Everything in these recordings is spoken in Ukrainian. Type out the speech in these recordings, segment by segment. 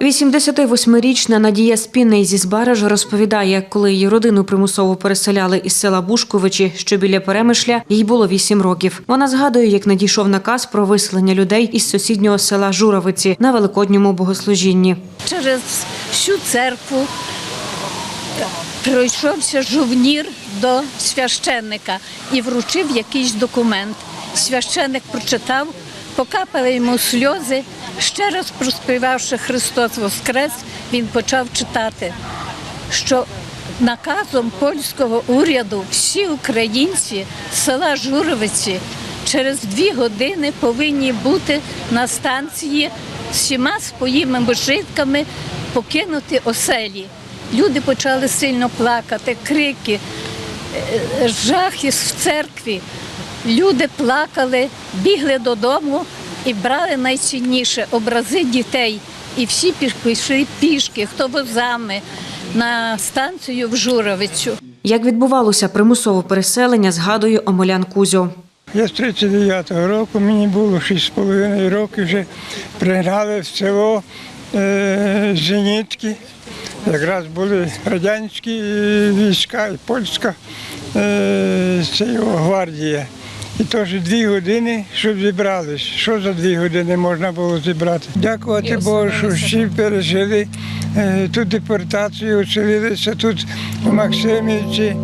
88-річна Надія Спінний зі Збаража розповідає, коли її родину примусово переселяли із села Бушковичі, що біля Перемишля, їй було 8 років. Вона згадує, як надійшов наказ про виселення людей із сусіднього села Журавиці на великодньому богослужінні. через всю церкву пройшовся жовнір до священника і вручив якийсь документ. Священник прочитав, покапали йому сльози. Ще раз проспівавши Христос Воскрес, він почав читати, що наказом польського уряду всі українці села Журовиці через дві години повинні бути на станції з всіма своїми житками покинути оселі. Люди почали сильно плакати, крики, е, жах із в церкві. Люди плакали, бігли додому і брали найцінніше образи дітей. І всі піш- пішли пішки, хто возами на станцію в Журовицю. Як відбувалося примусове переселення, згадує Омелян Кузьо. Я з 39-го року, мені було 6,5 років вже пригнали в село е, Зенітки. Якраз були радянські війська і польська е, це його гвардія. І теж дві години, щоб зібрались. Що за дві години можна було зібрати? Дякувати Богу, що всі пережили е, ту депортацію, оселилися тут у Максимівці.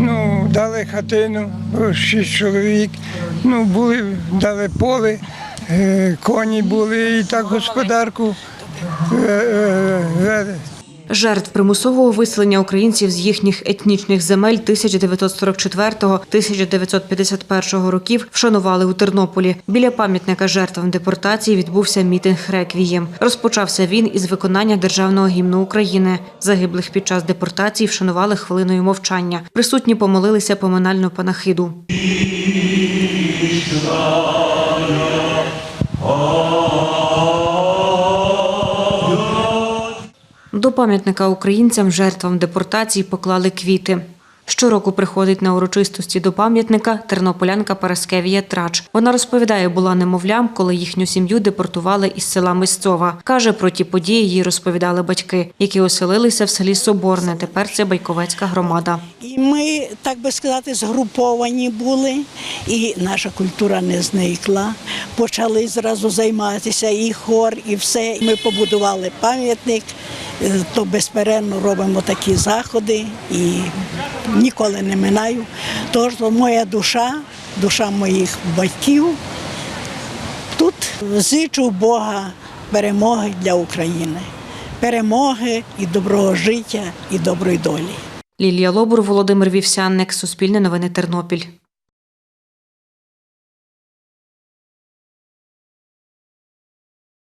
Ну, дали хатину, шість чоловік. Ну, були, дали поле, е, коні були і так господарку. Е, е. Жертв примусового виселення українців з їхніх етнічних земель 1944-1951 років вшанували у Тернополі. Біля пам'ятника жертвам депортації відбувся мітинг реквієм. Розпочався він із виконання державного гімну України. Загиблих під час депортації вшанували хвилиною мовчання. Присутні помолилися поминальну панахиду. До пам'ятника українцям жертвам депортації поклали квіти. Щороку приходить на урочистості до пам'ятника тернополянка Параскевія Трач. Вона розповідає, була немовлям, коли їхню сім'ю депортували із села Мисцова. Каже, про ті події їй розповідали батьки, які оселилися в селі Соборне. Тепер це Байковецька громада. І ми, так би сказати, згруповані були, і наша культура не зникла. Почали зразу займатися і хор, і все. Ми побудували пам'ятник, е, то безперервно робимо такі заходи і ніколи не минаю. Тож моя душа, душа моїх батьків. Тут зичу Бога перемоги для України, перемоги і доброго життя, і доброї долі. Лілія Лобур, Володимир Вівсянник, Суспільне новини Тернопіль.